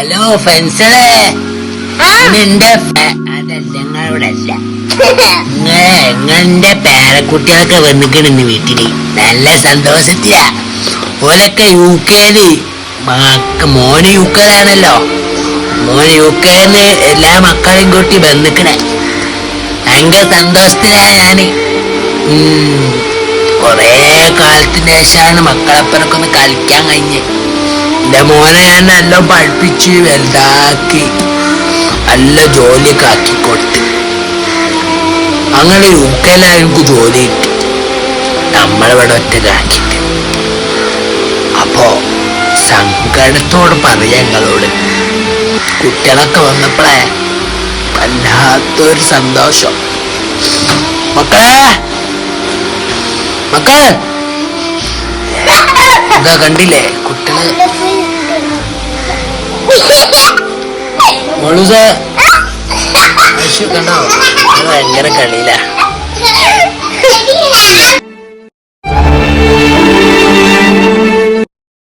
Hello ഫ്രണ്ട്സേ. നിന്റെ അതല്ല നിങ്ങളുടെ അല്ല നിങ്ങളെ നിങ്ങളുടെ പേരക്കുട്ടികളൊക്കെ വന്നിക്കണെന്ന് വീട്ടിൽ. നല്ല സന്തോഷത്തിലാ. ഓരൊക്കെ യു കെയിൽ. മോന് യു കെയിലാണല്ലോ. മോന് യു കെന്ന് എല്ലാ മക്കളെയും കൂട്ടി വന്നിക്കണേ. ഭയങ്കര സന്തോഷത്തിലാ ഞാൻ. ഉം. കൊറേ കാലത്തിന് ശേഷമാണ് മക്കളപ്പനൊക്കെ ഒന്ന് കളിക്കാൻ കഴിഞ്ഞ്. എന്റെ മോനെ ഞാൻ നല്ല പഠിപ്പിച്ച് വലുതാക്കി. നല്ല ജോലിയൊക്കെ ആക്കി കൊടുത്ത് അങ്ങനെ യുക്കയിലാണ് എനിക്ക് ജോലി കിട്ടി. നമ്മളിവിടെ ഒറ്റരാക്കിട്ട് അപ്പോ സങ്കടത്തോട് പറയാ ഞങ്ങളോട് കുട്ടികളൊക്കെ വന്നപ്പോഴേ വല്ലാത്തൊരു സന്തോഷം. മക്കളെ! മക്കളെ! ഇതാ കണ്ടില്ലേ കുട്ടികൾ? മോളൂസ. കണ്ടോ? ഭയങ്കര കളിയിലാ.